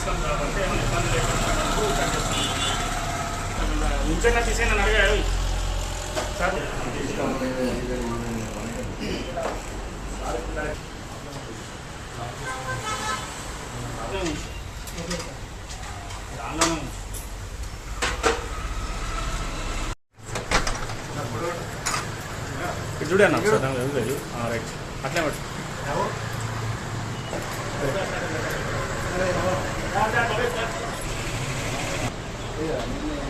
చేస్తాం కాబట్టి ఏమైనా ఇబ్బంది లేకుండా చేస్తాం ఉంచండి తీసేయని అడిగాడు సార్ దాని లేదు. రైట్. అట్లే పట్టు.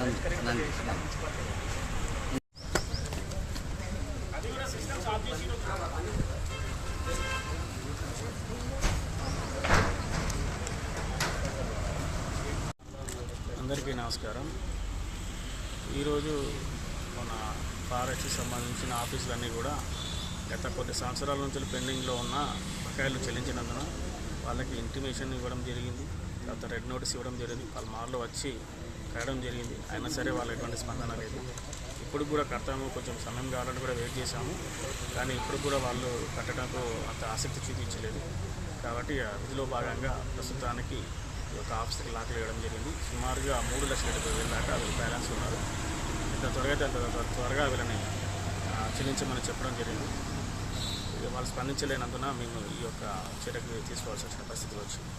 అందరికీ నమస్కారం. ఈరోజు మన ఫారెస్ట్కి సంబంధించిన ఆఫీసులన్నీ కూడా గత కొద్ది సంవత్సరాల నుంచి పెండింగ్లో ఉన్న బకాయిలు చెల్లించినందున వాళ్ళకి ఇంటిమేషన్ ఇవ్వడం జరిగింది. తర్వాత రెడ్ నోటీస్ ఇవ్వడం జరిగింది. వాళ్ళ మార్లో వచ్చి రాయడం జరిగింది. అయినా సరే వాళ్ళ ఎటువంటి స్పందన లేదు. ఇప్పుడు కూడా కడతాము కొంచెం సమయం కావాలని కూడా వెయిట్ చేశాము. కానీ ఇప్పుడు కూడా వాళ్ళు కట్టడానికి అంత ఆసక్తి చూపించలేదు. కాబట్టి విధిలో భాగంగా ప్రస్తుతానికి ఈ యొక్క ఆఫీస్కి లాక్ వేయడం జరిగింది. సుమారుగా మూడు లక్షల డెబ్బై వేల దాకా వీళ్ళు బ్యాలెన్స్ ఉన్నారు. ఎంత త్వరగా అయితే అంత త్వరగా వీళ్ళని చెల్లించమని చెప్పడం జరిగింది. వాళ్ళు స్పందించలేనందున మేము ఈ యొక్క చర్యకు తీసుకోవాల్సిన పరిస్థితి వచ్చింది.